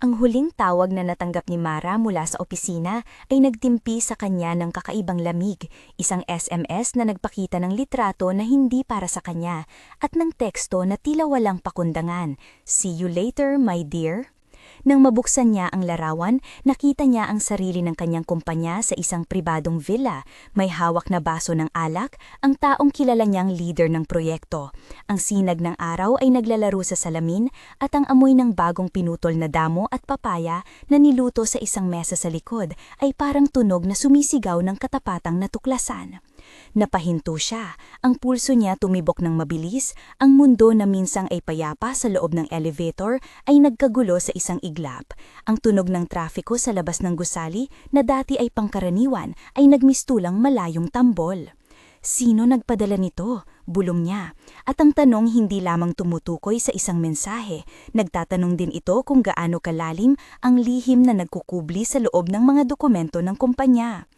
Ang huling tawag na natanggap ni Mara mula sa opisina ay nagtimpi sa kanya ng kakaibang lamig, isang SMS na nagpakita ng litrato na hindi para sa kanya at ng teksto na tila walang pakundangan. See you later, my dear. Nang mabuksan niya ang larawan, nakita niya ang sarili ng kanyang kumpanya sa isang pribadong villa. May hawak na baso ng alak, ang taong kilala niyang leader ng proyekto. Ang sinag ng araw ay naglalaro sa salamin at ang amoy ng bagong pinutol na damo at papaya na niluto sa isang mesa sa likod ay parang tunog na sumisigaw ng katapatang natuklasan. Napahinto siya, ang pulso niya tumibok ng mabilis, ang mundo na minsang ay payapa sa loob ng elevator ay nagkagulo sa isang iglap. Ang tunog ng trafiko sa labas ng gusali na dati ay pangkaraniwan ay nagmistulang malayong tambol. Sino nagpadala nito? Bulong niya. At ang tanong hindi lamang tumutukoy sa isang mensahe. Nagtatanong din ito kung gaano kalalim ang lihim na nagkukubli sa loob ng mga dokumento ng kumpanya.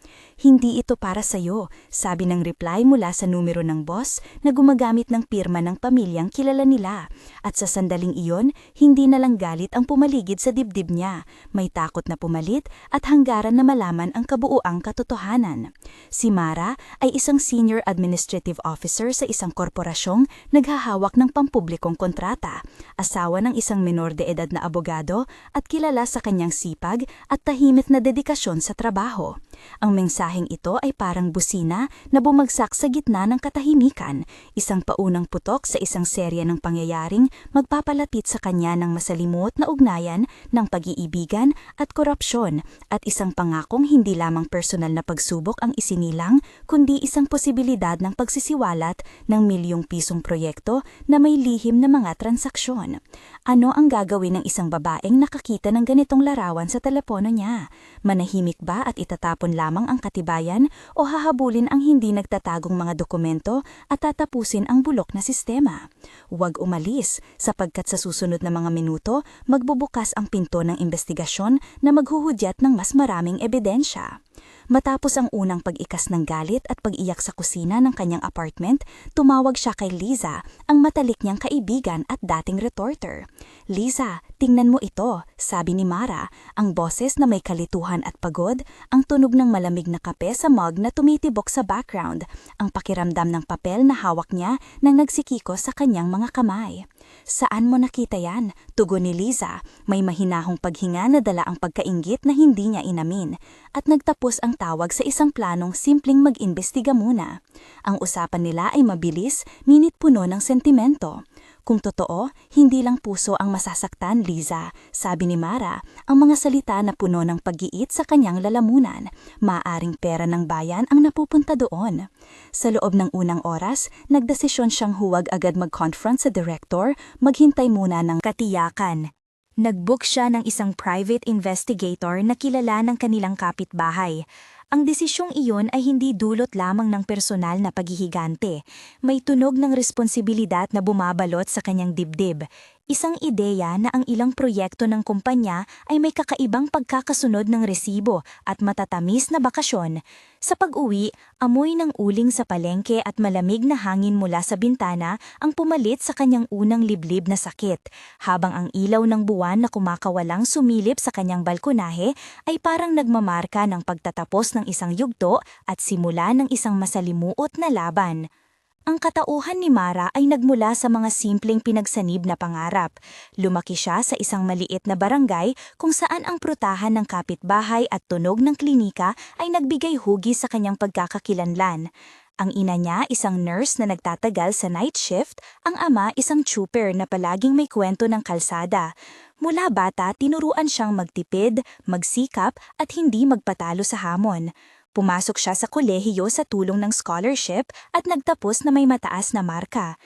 Hindi ito para sa iyo, sabi ng reply mula sa numero ng boss na gumagamit ng pirma ng pamilyang kilala nila. At sa sandaling iyon, hindi na lang galit ang pumaligid sa dibdib niya. May takot na pumalit at hanggaran na malaman ang kabuuang katotohanan. Si Mara ay isang senior administrative officer sa isang korporasyong naghahawak ng pampublikong kontrata, asawa ng isang minor de edad na abogado at kilala sa kanyang sipag at tahimik na dedikasyon sa trabaho. Ang mensaheng ito ay parang busina na bumagsak sa gitna ng katahimikan, isang paunang putok sa isang serya ng pangyayaring magpapalapit sa kanya ng masalimot na ugnayan ng pag-iibigan at korupsyon at isang pangakong hindi lamang personal na pagsubok ang isinilang kundi isang posibilidad ng pagsisiwalat ng milyong pisong proyekto na may lihim na mga transaksyon. Ano ang gagawin ng isang babaeng nakakita ng ganitong larawan sa telepono niya? Manahimik ba at itatapon lamang ang katibayan o hahabulin ang hindi nagtatagong mga dokumento at tatapusin ang bulok na sistema? Huwag umalis sapagkat sa susunod na mga minuto magbubukas ang pinto ng investigasyon na maghuhudyat ng mas maraming ebidensya. Matapos ang unang pag-ikas ng galit at pag-iyak sa kusina ng kanyang apartment, tumawag siya kay Liza, ang matalik niyang kaibigan at dating retorter. Liza, tingnan mo ito, sabi ni Mara, ang boses na may kalituhan at pagod, ang tunog ng malamig na kape sa mug na tumitibok sa background, ang pakiramdam ng papel na hawak niya nang nagsikiko sa kanyang mga kamay. Saan mo nakita yan? Tugon ni Liza, may mahinahong paghinga na dala ang pagkaingit na hindi niya inamin, at nagtapos ang tawag sa isang planong simpleng mag-imbestiga muna. Ang usapan nila ay mabilis, ngunit puno ng sentimento. Kung totoo, hindi lang puso ang masasaktan, Liza. Sabi ni Mara, ang mga salita na puno ng pag-iit sa kanyang lalamunan. Maaring pera ng bayan ang napupunta doon. Sa loob ng unang oras, nagdesisyon siyang huwag agad mag-confront sa director, maghintay muna ng katiyakan. Nagbook siya ng isang private investigator na kilala ng kanilang kapitbahay. Ang desisyong iyon ay hindi dulot lamang ng personal na paghihigante. May tunog ng responsibilidad na bumabalot sa kanyang dibdib. Isang ideya na ang ilang proyekto ng kumpanya ay may kakaibang pagkakasunod ng resibo at matatamis na bakasyon. Sa pag-uwi, amoy ng uling sa palengke at malamig na hangin mula sa bintana ang pumalit sa kanyang unang liblib na sakit, habang ang ilaw ng buwan na kumakawalang sumilip sa kanyang balkonahe ay parang nagmamarka ng pagtatapos ng isang yugto at simula ng isang masalimuot na laban. Ang katauhan ni Mara ay nagmula sa mga simpleng pinagsanib na pangarap. Lumaki siya sa isang maliit na barangay kung saan ang prutahan ng kapitbahay at tunog ng klinika ay nagbigay hugis sa kanyang pagkakakilanlan. Ang ina niya isang nurse na nagtatagal sa night shift, ang ama isang trooper na palaging may kwento ng kalsada. Mula bata, tinuruan siyang magtipid, magsikap at hindi magpatalo sa hamon. Pumasok siya sa kolehiyo sa tulong ng scholarship at nagtapos na may mataas na marka.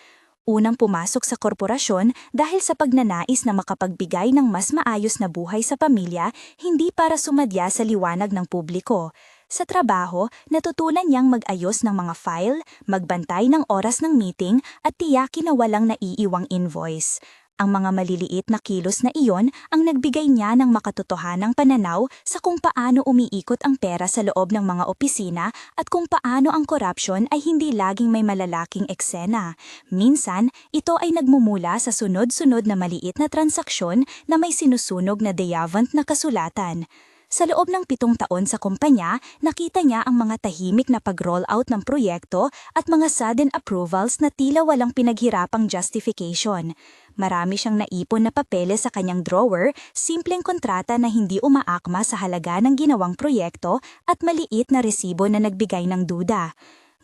Unang pumasok sa korporasyon dahil sa pagnanais na makapagbigay ng mas maayos na buhay sa pamilya, hindi para sumadya sa liwanag ng publiko. Sa trabaho, natutunan niyang mag-ayos ng mga file, magbantay ng oras ng meeting at tiyakin na walang naiiwang invoice. Ang mga maliliit na kilos na iyon ang nagbigay niya ng makatotohanang pananaw sa kung paano umiikot ang pera sa loob ng mga opisina at kung paano ang korupsyon ay hindi laging may malalaking eksena. Minsan, ito ay nagmumula sa sunod-sunod na maliit na transaksyon na may sinusunog na deyavant na kasulatan. Sa loob ng pitong taon sa kumpanya, nakita niya ang mga tahimik na pag-roll out ng proyekto at mga sudden approvals na tila walang pinaghirapang justification. Marami siyang naipon na papeles sa kanyang drawer, simpleng kontrata na hindi umaakma sa halaga ng ginawang proyekto at maliit na resibo na nagbigay ng duda.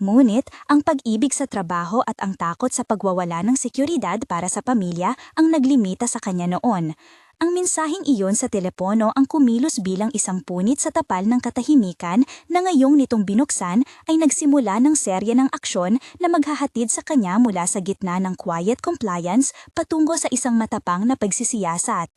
Ngunit, ang pag-ibig sa trabaho at ang takot sa pagwawala ng seguridad para sa pamilya ang naglimita sa kanya noon. Ang mensaheng iyon sa telepono ang kumilos bilang isang punit sa tapal ng katahimikan na ngayong nitong binuksan ay nagsimula ng serye ng aksyon na maghahatid sa kanya mula sa gitna ng quiet compliance patungo sa isang matapang na pagsisiyasat.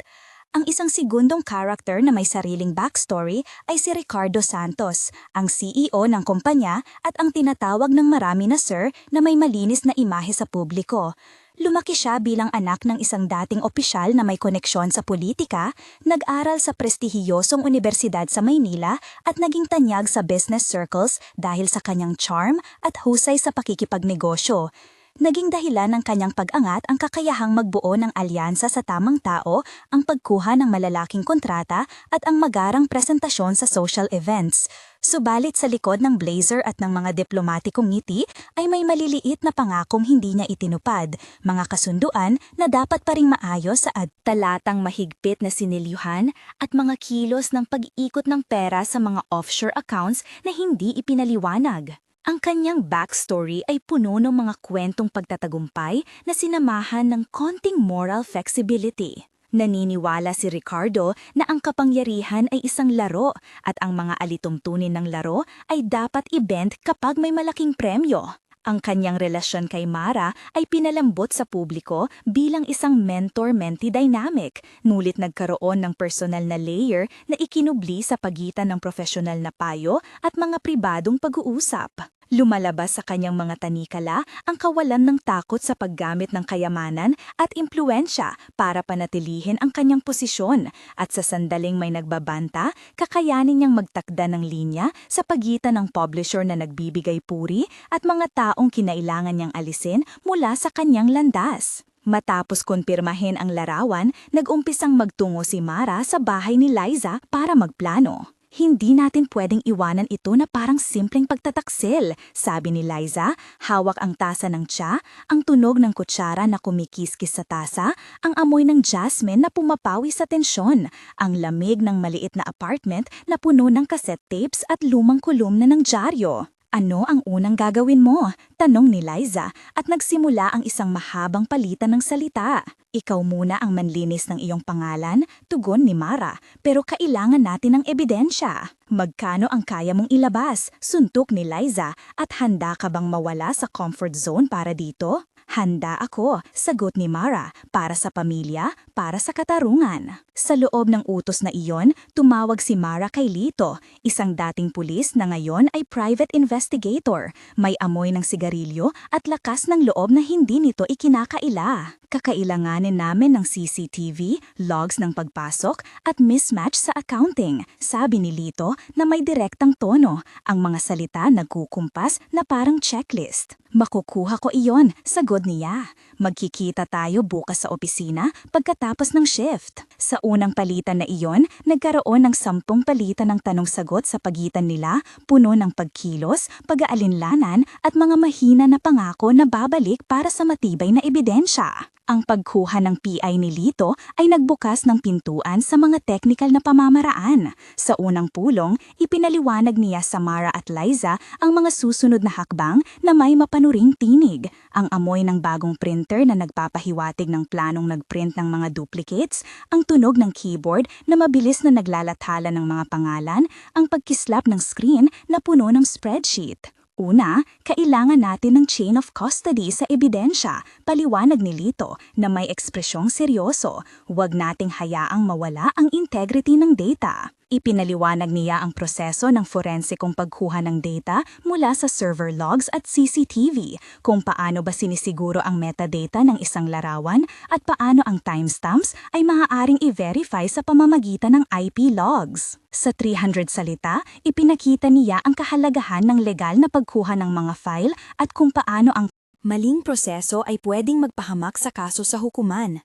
Ang isang segundong character na may sariling backstory ay si Ricardo Santos, ang CEO ng kumpanya at ang tinatawag ng marami na sir na may malinis na imahe sa publiko. Lumaki siya bilang anak ng isang dating opisyal na may koneksyon sa politika, nag-aral sa prestihiyosong universidad sa Maynila at naging tanyag sa business circles dahil sa kanyang charm at husay sa pakikipagnegosyo. Naging dahilan ng kanyang pag-angat ang kakayahang magbuo ng alyansa sa tamang tao, ang pagkuha ng malalaking kontrata at ang magarang presentasyon sa social events. Subalit sa likod ng blazer at ng mga diplomatikong ngiti ay may maliliit na pangakong hindi niya itinupad, mga kasunduan na dapat pa ring maayos sa ad talatang mahigpit na sinilyuhan at mga kilos ng pag-ikot ng pera sa mga offshore accounts na hindi ipinaliwanag. Ang kanyang backstory ay puno ng mga kwentong pagtatagumpay na sinamahan ng konting moral flexibility. Naniniwala si Ricardo na ang kapangyarihan ay isang laro at ang mga alitumtunin ng laro ay dapat i-bend kapag may malaking premyo. Ang kanyang relasyon kay Mara ay pinalambot sa publiko bilang isang mentor-mentee dynamic, nulit nagkaroon ng personal na layer na ikinubli sa pagitan ng profesional na payo at mga pribadong pag-uusap. Lumalabas sa kanyang mga tanikala ang kawalan ng takot sa paggamit ng kayamanan at impluensya para panatilihin ang kanyang posisyon at sa sandaling may nagbabanta, kakayanin niyang magtakda ng linya sa pagitan ng publisher na nagbibigay puri at mga taong kinailangan niyang alisin mula sa kanyang landas. Matapos konpirmahin ang larawan, nag-umpisang magtungo si Mara sa bahay ni Liza para magplano. Hindi natin pwedeng iwanan ito na parang simpleng pagtataksil, sabi ni Liza, hawak ang tasa ng tsa, ang tunog ng kutsara na kumikiskis sa tasa, ang amoy ng jasmine na pumapawi sa tensyon, ang lamig ng maliit na apartment na puno ng cassette tapes at lumang kolumna ng dyaryo. Ano ang unang gagawin mo? Tanong ni Liza at nagsimula ang isang mahabang palitan ng salita. Ikaw muna ang manlinis ng iyong pangalan, tugon ni Mara, pero kailangan natin ng ebidensya. Magkano ang kaya mong ilabas? Suntok ni Liza at handa ka bang mawala sa comfort zone para dito? Handa ako, sagot ni Mara, para sa pamilya, para sa katarungan. Sa loob ng utos na iyon, tumawag si Mara kay Lito, isang dating pulis na ngayon ay private investigator, may amoy ng sigarilyo at lakas ng loob na hindi nito ikinakaila. Kakailanganin namin ng CCTV, logs ng pagpasok at mismatch sa accounting, sabi ni Lito na may direktang tono, ang mga salita nagkukumpas na parang checklist. Makukuha ko iyon, sagot niya. Magkikita tayo bukas sa opisina pagkatapos ng shift. Sa unang palitan na iyon, nagkaroon ng sampung palitan ng tanong-sagot sa pagitan nila, puno ng pagkilos, pag-aalinlanan at mga mahina na pangako na babalik para sa matibay na ebidensya. Ang pagkuha ng PI ni Lito ay nagbukas ng pintuan sa mga teknikal na pamamaraan. Sa unang pulong, ipinaliwanag niya sa Mara at Liza ang mga susunod na hakbang na may mapanuring tinig. Ang amoy ng bagong printer na nagpapahiwatig ng planong nagprint ng mga duplicates, ang tunog ng keyboard na mabilis na naglalathala ng mga pangalan, ang pagkislap ng screen na puno ng spreadsheet. Una, kailangan natin ng chain of custody sa ebidensya, paliwanag ni Lito na may ekspresyong seryoso. Huwag nating hayaang mawala ang integrity ng data. Ipinaliwanag niya ang proseso ng forensikong pagkuha ng data mula sa server logs at CCTV, kung paano ba sinisiguro ang metadata ng isang larawan at paano ang timestamps ay maaaring i-verify sa pamamagitan ng IP logs. Sa 300 salita, ipinakita niya ang kahalagahan ng legal na pagkuha ng mga file at kung paano ang Maling proseso ay pwedeng magpahamak sa kaso sa hukuman.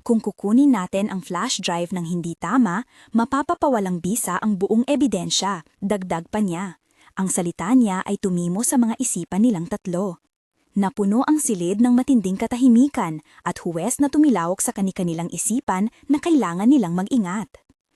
Kung kukunin natin ang flash drive ng hindi tama, mapapapawalang bisa ang buong ebidensya, dagdag pa niya. Ang salita niya ay tumimo sa mga isipan nilang tatlo. Napuno ang silid ng matinding katahimikan at huwes na tumilawak sa kani-kanilang isipan na kailangan nilang mag-ingat.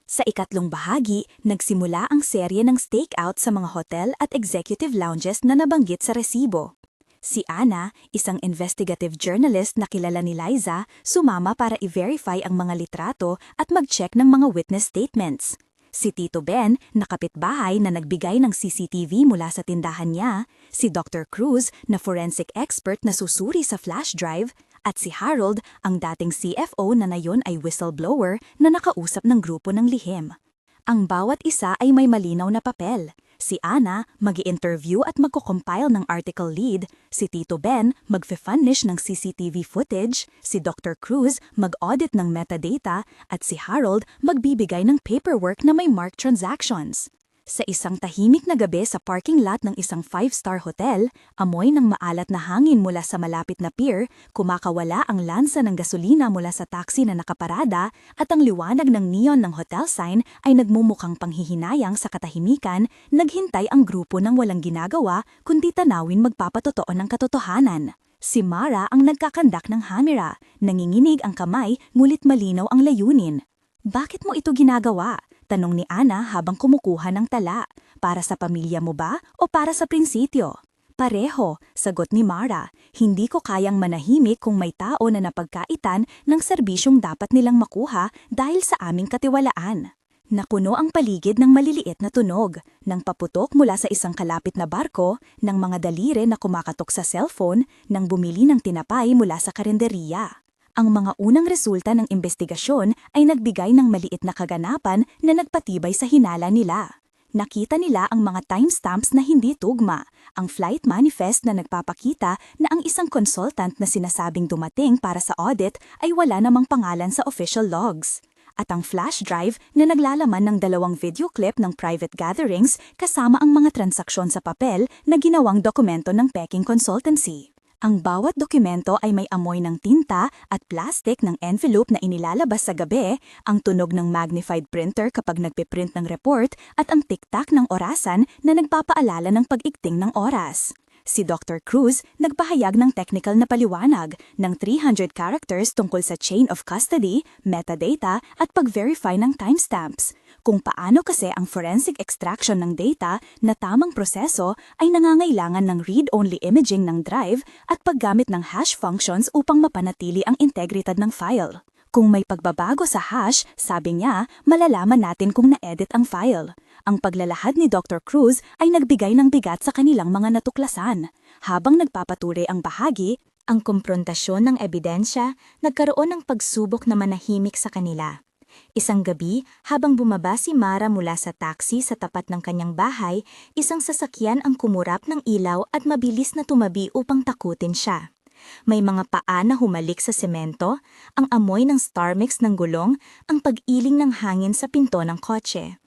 Sa ikatlong bahagi, nagsimula ang serye ng stakeout sa mga hotel at executive lounges na nabanggit sa resibo. Si Anna, isang investigative journalist na kilala ni Liza, sumama para i-verify ang mga litrato at mag-check ng mga witness statements. Si Tito Ben, na kapitbahay na nagbigay ng CCTV mula sa tindahan niya, si Dr. Cruz, na forensic expert na susuri sa flash drive, at si Harold, ang dating CFO na nayon ay whistleblower na nakausap ng grupo ng lihim. Ang bawat isa ay may malinaw na papel. Si Ana, mag interview at magko-compile ng article lead. Si Tito Ben, mag-furnish ng CCTV footage. Si Dr. Cruz, mag-audit ng metadata. At si Harold, magbibigay ng paperwork na may marked transactions. Sa isang tahimik na gabi sa parking lot ng isang five-star hotel, amoy ng maalat na hangin mula sa malapit na pier, kumakawala ang lansa ng gasolina mula sa taxi na nakaparada, at ang liwanag ng neon ng hotel sign ay nagmumukhang panghihinayang sa katahimikan, naghintay ang grupo ng walang ginagawa kundi tanawin magpapatotoo ng katotohanan. Si Mara ang nagkakandak ng hamera, nanginginig ang kamay ngulit malinaw ang layunin. Bakit mo ito ginagawa? Tanong ni Ana habang kumukuha ng tala. Para sa pamilya mo ba o para sa prinsipyo? Pareho, sagot ni Mara. Hindi ko kayang manahimik kung may tao na napagkaitan ng serbisyong dapat nilang makuha dahil sa aming katiwalaan. Napuno ang paligid ng maliliit na tunog, ng paputok mula sa isang kalapit na barko, ng mga dalire na kumakatok sa cellphone, ng bumili ng tinapay mula sa karenderiya. Ang mga unang resulta ng investigasyon ay nagbigay ng maliit na kaganapan na nagpatibay sa hinala nila. Nakita nila ang mga timestamps na hindi tugma, ang flight manifest na nagpapakita na ang isang consultant na sinasabing dumating para sa audit ay wala namang pangalan sa official logs. At ang flash drive na naglalaman ng dalawang video clip ng private gatherings kasama ang mga transaksyon sa papel na ginawang dokumento ng Peking Consultancy. Ang bawat dokumento ay may amoy ng tinta at plastic ng envelope na inilalabas sa gabi, ang tunog ng magnified printer kapag nagpiprint ng report, at ang tiktak ng orasan na nagpapaalala ng pag-ikting ng oras. Si Dr. Cruz nagpahayag ng technical na paliwanag ng 300 characters tungkol sa chain of custody, metadata at pag-verify ng timestamps. Kung paano kasi ang forensic extraction ng data na tamang proseso ay nangangailangan ng read-only imaging ng drive at paggamit ng hash functions upang mapanatili ang integridad ng file. Kung may pagbabago sa hash, sabi niya, malalaman natin kung na-edit ang file. Ang paglalahad ni Dr. Cruz ay nagbigay ng bigat sa kanilang mga natuklasan. Habang nagpapatuloy ang bahagi, ang komprontasyon ng ebidensya, nagkaroon ng pagsubok na manahimik sa kanila. Isang gabi, habang bumaba si Mara mula sa taxi sa tapat ng kanyang bahay, isang sasakyan ang kumurap ng ilaw at mabilis na tumabi upang takutin siya. May mga paa na humalik sa semento, ang amoy ng star mix ng gulong, ang pag-iling ng hangin sa pinto ng kotse.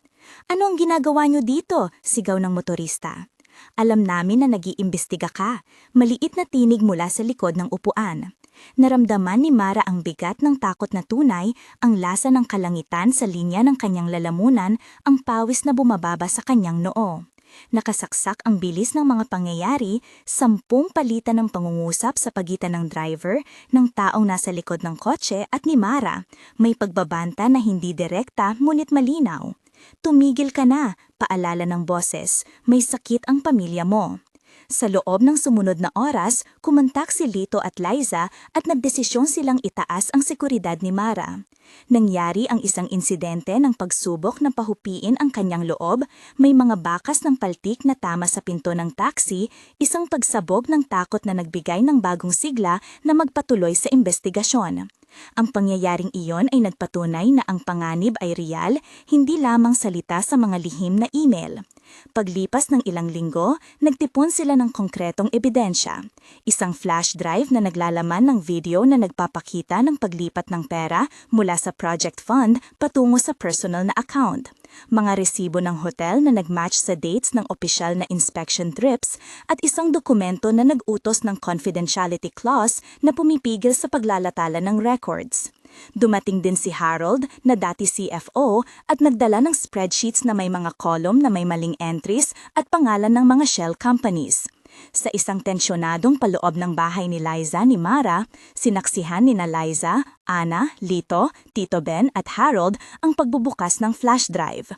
Ano ang ginagawa niyo dito? Sigaw ng motorista. Alam namin na nag-iimbestiga ka. Maliit na tinig mula sa likod ng upuan. Naramdaman ni Mara ang bigat ng takot na tunay, ang lasa ng kalangitan sa linya ng kanyang lalamunan, ang pawis na bumababa sa kanyang noo. Nakasaksak ang bilis ng mga pangyayari, sampung palitan ng pangungusap sa pagitan ng driver, ng taong nasa likod ng kotse at ni Mara. May pagbabanta na hindi direkta ngunit malinaw. Tumigil ka na, paalala ng boses, may sakit ang pamilya mo. Sa loob ng sumunod na oras, kumontak si Lito at Liza at nagdesisyon silang itaas ang seguridad ni Mara. Nangyari ang isang insidente ng pagsubok ng pahupiin ang kanyang loob, may mga bakas ng paltik na tama sa pinto ng taxi, isang pagsabog ng takot na nagbigay ng bagong sigla na magpatuloy sa investigasyon. Ang pangyayaring iyon ay nagpatunay na ang panganib ay real, hindi lamang salita sa mga lihim na email. Paglipas ng ilang linggo, nagtipon sila ng konkretong ebidensya. Isang flash drive na naglalaman ng video na nagpapakita ng paglipat ng pera mula sa project fund patungo sa personal na account. Mga resibo ng hotel na nagmatch sa dates ng opisyal na inspection trips at isang dokumento na nag-utos ng confidentiality clause na pumipigil sa paglalatala ng records. Dumating din si Harold na dati CFO at nagdala ng spreadsheets na may mga column na may maling entries at pangalan ng mga shell companies. Sa isang tensyonadong paloob ng bahay ni Liza ni Mara, sinaksihan ni na Liza, Ana, Lito, Tito Ben at Harold ang pagbubukas ng flash drive.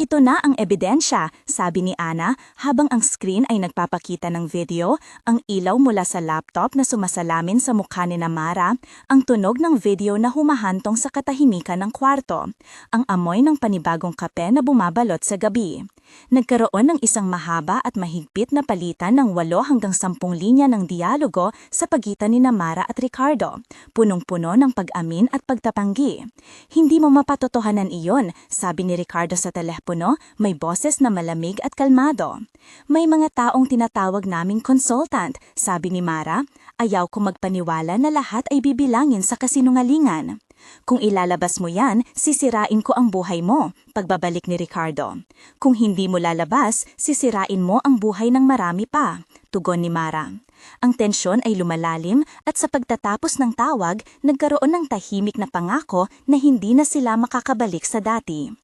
Ito na ang ebidensya, sabi ni Ana habang ang screen ay nagpapakita ng video, ang ilaw mula sa laptop na sumasalamin sa mukha ni na Mara, ang tunog ng video na humahantong sa katahimikan ng kwarto, ang amoy ng panibagong kape na bumabalot sa gabi. Nagkaroon ng isang mahaba at mahigpit na palitan ng 8 hanggang 10 linya ng dialogo sa pagitan ni Namara at Ricardo, punong-puno ng pag-amin at pagtapanggi. Hindi mo mapatotohanan iyon, sabi ni Ricardo sa telepono, may boses na malamig at kalmado. May mga taong tinatawag naming consultant, sabi ni Mara, ayaw ko magpaniwala na lahat ay bibilangin sa kasinungalingan. Kung ilalabas mo yan, sisirain ko ang buhay mo, pagbabalik ni Ricardo. Kung hindi mo lalabas, sisirain mo ang buhay ng marami pa, tugon ni Mara. Ang tensyon ay lumalalim at sa pagtatapos ng tawag, nagkaroon ng tahimik na pangako na hindi na sila makakabalik sa dati.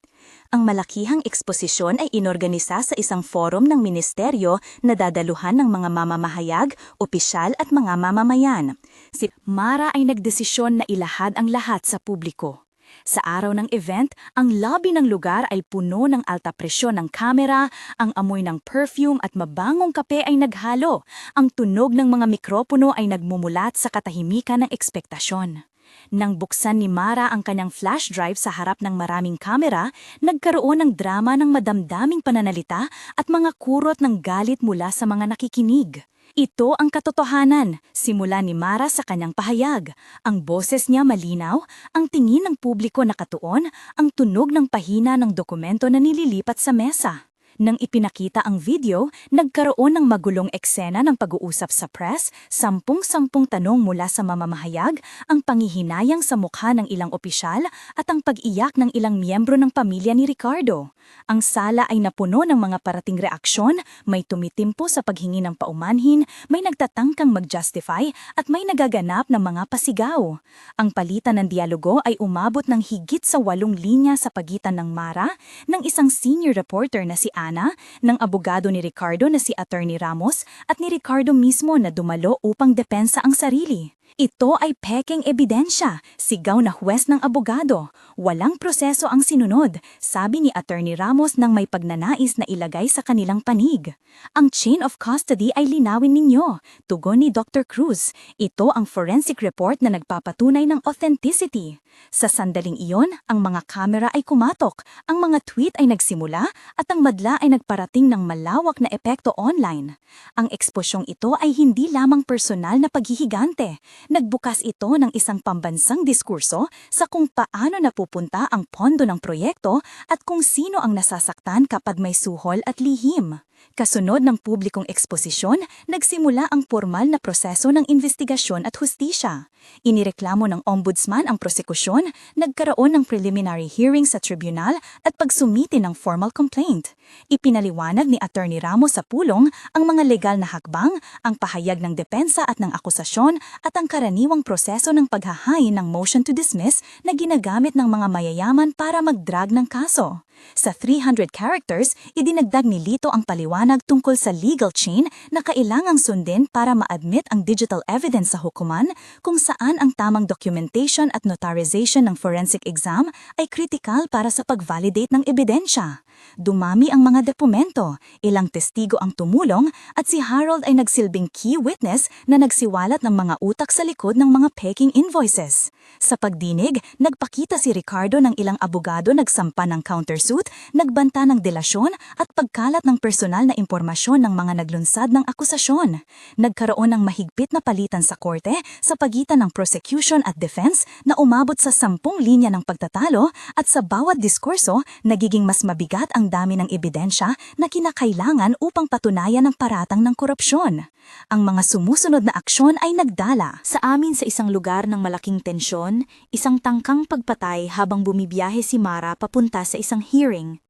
Ang malakihang eksposisyon ay inorganisa sa isang forum ng ministeryo na dadaluhan ng mga mamamahayag, opisyal at mga mamamayan. Si Mara ay nagdesisyon na ilahad ang lahat sa publiko. Sa araw ng event, ang lobby ng lugar ay puno ng alta presyon ng kamera, ang amoy ng perfume at mabangong kape ay naghalo. Ang tunog ng mga mikropono ay nagmumulat sa katahimikan ng ekspektasyon. Nang buksan ni Mara ang kanyang flash drive sa harap ng maraming kamera, nagkaroon ng drama ng madamdaming pananalita at mga kurot ng galit mula sa mga nakikinig. Ito ang katotohanan, simula ni Mara sa kanyang pahayag. Ang boses niya malinaw, ang tingin ng publiko nakatuon, ang tunog ng pahina ng dokumento na nililipat sa mesa. Nang ipinakita ang video, nagkaroon ng magulong eksena ng pag-uusap sa press, sampung-sampung tanong mula sa mamamahayag, ang pangihinayang sa mukha ng ilang opisyal at ang pag-iyak ng ilang miyembro ng pamilya ni Ricardo. Ang sala ay napuno ng mga parating reaksyon, may tumitimpo sa paghingi ng paumanhin, may nagtatangkang mag-justify at may nagaganap ng mga pasigaw. Ang palitan ng dialogo ay umabot ng higit sa walong linya sa pagitan ng Mara, ng isang senior reporter na si Ana Ana, ng abogado ni Ricardo na si Attorney Ramos at ni Ricardo mismo na dumalo upang depensa ang sarili. Ito ay peking ebidensya, sigaw na huwes ng abogado. Walang proseso ang sinunod, sabi ni Attorney Ramos nang may pagnanais na ilagay sa kanilang panig. Ang chain of custody ay linawin ninyo, tugon ni Dr. Cruz. Ito ang forensic report na nagpapatunay ng authenticity. Sa sandaling iyon, ang mga kamera ay kumatok, ang mga tweet ay nagsimula, at ang madla ay nagparating ng malawak na epekto online. Ang eksposyong ito ay hindi lamang personal na paghihigante, Nagbukas ito ng isang pambansang diskurso sa kung paano napupunta ang pondo ng proyekto at kung sino ang nasasaktan kapag may suhol at lihim. Kasunod ng publikong eksposisyon, nagsimula ang formal na proseso ng investigasyon at hustisya. Inireklamo ng ombudsman ang prosekusyon, nagkaroon ng preliminary hearing sa tribunal at pagsumiti ng formal complaint. Ipinaliwanag ni Attorney Ramos sa pulong ang mga legal na hakbang, ang pahayag ng depensa at ng akusasyon at ang karaniwang proseso ng paghahain ng motion to dismiss na ginagamit ng mga mayayaman para magdrag ng kaso. Sa 300 characters, idinagdag ni Lito ang paliwanag tungkol sa legal chain na kailangang sundin para ma-admit ang digital evidence sa hukuman kung saan ang tamang documentation at notarization ng forensic exam ay critical para sa pag-validate ng ebidensya. Dumami ang mga dokumento, ilang testigo ang tumulong at si Harold ay nagsilbing key witness na nagsiwalat ng mga utak sa likod ng mga peking invoices. Sa pagdinig, nagpakita si Ricardo ng ilang abogado nagsampa ng countersuit nagbanta ng delasyon at pagkalat ng personal na impormasyon ng mga naglunsad ng akusasyon. Nagkaroon ng mahigpit na palitan sa korte sa pagitan ng prosecution at defense na umabot sa sampung linya ng pagtatalo at sa bawat diskurso nagiging mas mabigat ang dami ng ebidensya na kinakailangan upang patunayan ang paratang ng korupsyon. Ang mga sumusunod na aksyon ay nagdala. Sa amin sa isang lugar ng malaking tensyon, isang tangkang pagpatay habang bumibiyahe si Mara papunta sa isang hearing.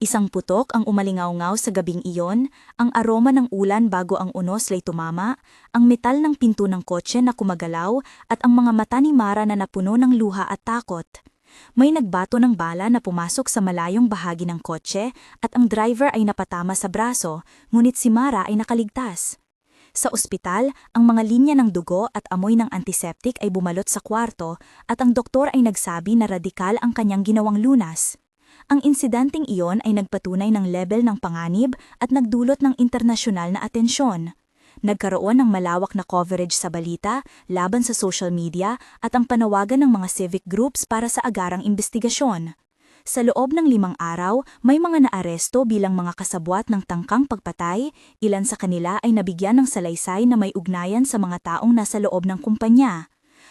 Isang putok ang umalingaw-ngaw sa gabing iyon, ang aroma ng ulan bago ang unos lay tumama, ang metal ng pinto ng kotse na kumagalaw at ang mga mata ni Mara na napuno ng luha at takot. May nagbato ng bala na pumasok sa malayong bahagi ng kotse at ang driver ay napatama sa braso, ngunit si Mara ay nakaligtas. Sa ospital, ang mga linya ng dugo at amoy ng antiseptic ay bumalot sa kwarto at ang doktor ay nagsabi na radikal ang kanyang ginawang lunas. Ang insidenteng iyon ay nagpatunay ng level ng panganib at nagdulot ng internasyonal na atensyon. Nagkaroon ng malawak na coverage sa balita, laban sa social media at ang panawagan ng mga civic groups para sa agarang investigasyon. Sa loob ng limang araw, may mga naaresto bilang mga kasabwat ng tangkang pagpatay, ilan sa kanila ay nabigyan ng salaysay na may ugnayan sa mga taong nasa loob ng kumpanya.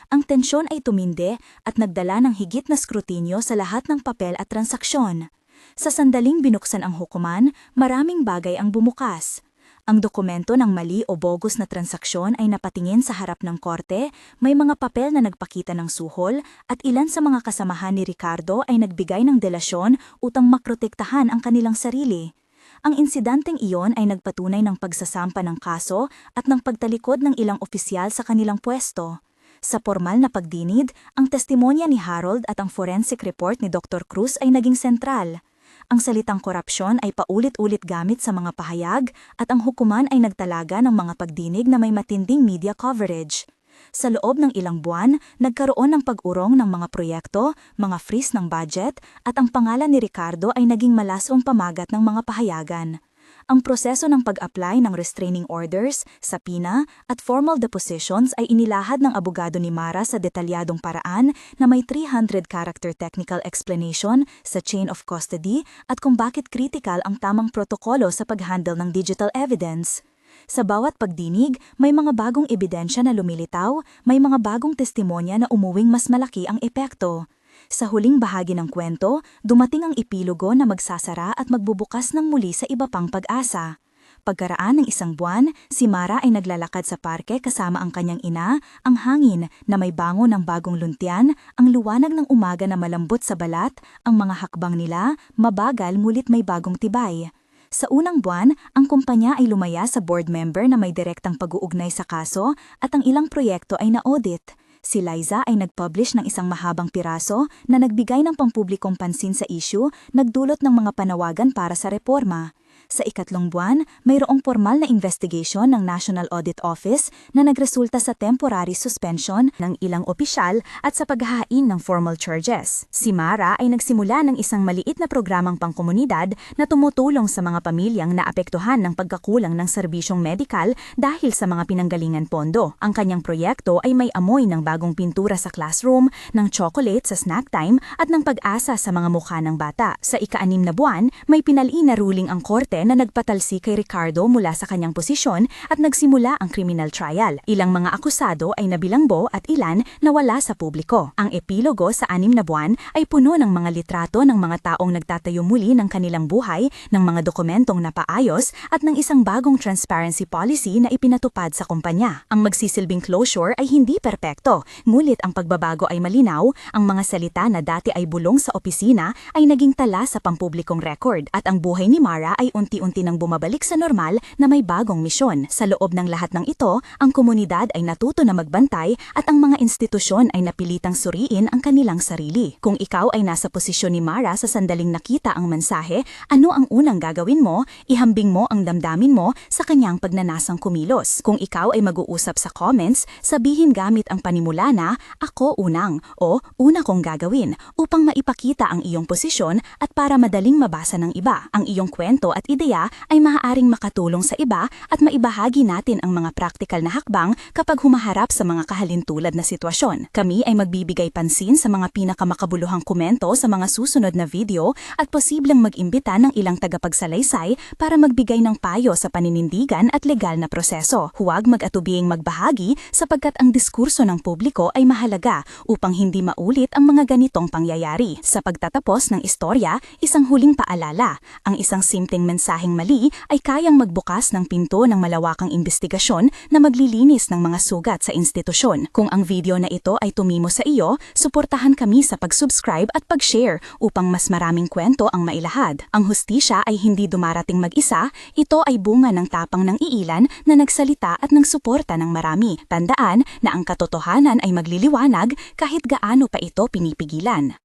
Ang tensyon ay tumindi at nagdala ng higit na skrutinyo sa lahat ng papel at transaksyon. Sa sandaling binuksan ang hukuman, maraming bagay ang bumukas. Ang dokumento ng mali o bogus na transaksyon ay napatingin sa harap ng korte, may mga papel na nagpakita ng suhol, at ilan sa mga kasamahan ni Ricardo ay nagbigay ng delasyon upang makrotektahan ang kanilang sarili. Ang insidenteng iyon ay nagpatunay ng pagsasampa ng kaso at ng pagtalikod ng ilang opisyal sa kanilang pwesto. Sa formal na pagdinid, ang testimonya ni Harold at ang forensic report ni Dr. Cruz ay naging sentral. Ang salitang korupsyon ay paulit-ulit gamit sa mga pahayag at ang hukuman ay nagtalaga ng mga pagdinig na may matinding media coverage. Sa loob ng ilang buwan, nagkaroon ng pag-urong ng mga proyekto, mga freeze ng budget, at ang pangalan ni Ricardo ay naging malasong pamagat ng mga pahayagan ang proseso ng pag-apply ng restraining orders, sapina at formal depositions ay inilahad ng abogado ni Mara sa detalyadong paraan na may 300-character technical explanation sa chain of custody at kung bakit critical ang tamang protokolo sa pag-handle ng digital evidence. Sa bawat pagdinig, may mga bagong ebidensya na lumilitaw, may mga bagong testimonya na umuwing mas malaki ang epekto. Sa huling bahagi ng kwento, dumating ang epilogo na magsasara at magbubukas ng muli sa iba pang pag-asa. Pagkaraan ng isang buwan, si Mara ay naglalakad sa parke kasama ang kanyang ina, ang hangin na may bango ng bagong luntian, ang liwanag ng umaga na malambot sa balat, ang mga hakbang nila, mabagal ngulit may bagong tibay. Sa unang buwan, ang kumpanya ay lumaya sa board member na may direktang pag-uugnay sa kaso at ang ilang proyekto ay na-audit. Si Liza ay nag-publish ng isang mahabang piraso na nagbigay ng pampublikong pansin sa issue, nagdulot ng mga panawagan para sa reforma. Sa ikatlong buwan, mayroong formal na investigation ng National Audit Office na nagresulta sa temporary suspension ng ilang opisyal at sa paghahain ng formal charges. Si Mara ay nagsimula ng isang maliit na programang pangkomunidad na tumutulong sa mga pamilyang naapektuhan ng pagkakulang ng serbisyong medikal dahil sa mga pinanggalingan pondo. Ang kanyang proyekto ay may amoy ng bagong pintura sa classroom, ng chocolate sa snack time at ng pag-asa sa mga mukha ng bata. Sa ika-anim na buwan, may pinalin na ruling ang korte na nagpatalsi kay Ricardo mula sa kanyang posisyon at nagsimula ang criminal trial. Ilang mga akusado ay nabilangbo at ilan nawala sa publiko. Ang epilogo sa anim na buwan ay puno ng mga litrato ng mga taong nagtatayo muli ng kanilang buhay, ng mga dokumentong napaayos at ng isang bagong transparency policy na ipinatupad sa kumpanya. Ang magsisilbing closure ay hindi perpekto, ngulit ang pagbabago ay malinaw, ang mga salita na dati ay bulong sa opisina ay naging tala sa pampublikong record at ang buhay ni Mara ay unti-unti nang bumabalik sa normal na may bagong misyon. Sa loob ng lahat ng ito, ang komunidad ay natuto na magbantay at ang mga institusyon ay napilitang suriin ang kanilang sarili. Kung ikaw ay nasa posisyon ni Mara sa sandaling nakita ang mensahe, ano ang unang gagawin mo? Ihambing mo ang damdamin mo sa kanyang pagnanasang kumilos. Kung ikaw ay mag-uusap sa comments, sabihin gamit ang panimula na ako unang o una kong gagawin upang maipakita ang iyong posisyon at para madaling mabasa ng iba. Ang iyong kwento at ideya ay maaaring makatulong sa iba at maibahagi natin ang mga praktikal na hakbang kapag humaharap sa mga kahalintulad na sitwasyon. Kami ay magbibigay pansin sa mga pinakamakabuluhang komento sa mga susunod na video at posibleng mag-imbita ng ilang tagapagsalaysay para magbigay ng payo sa paninindigan at legal na proseso. Huwag mag-atubing magbahagi sapagkat ang diskurso ng publiko ay mahalaga upang hindi maulit ang mga ganitong pangyayari. Sa pagtatapos ng istorya, isang huling paalala, ang isang simpleng mensaheng mali ay kayang magbukas ng pinto ng malawakang investigasyon na maglilinis ng mga sugat sa institusyon. Kung ang video na ito ay tumimo sa iyo, suportahan kami sa pag-subscribe at pag-share upang mas maraming kwento ang mailahad. Ang hustisya ay hindi dumarating mag-isa, ito ay bunga ng tapang ng iilan na nagsalita at ng suporta ng marami. Tandaan na ang katotohanan ay magliliwanag kahit gaano pa ito pinipigilan.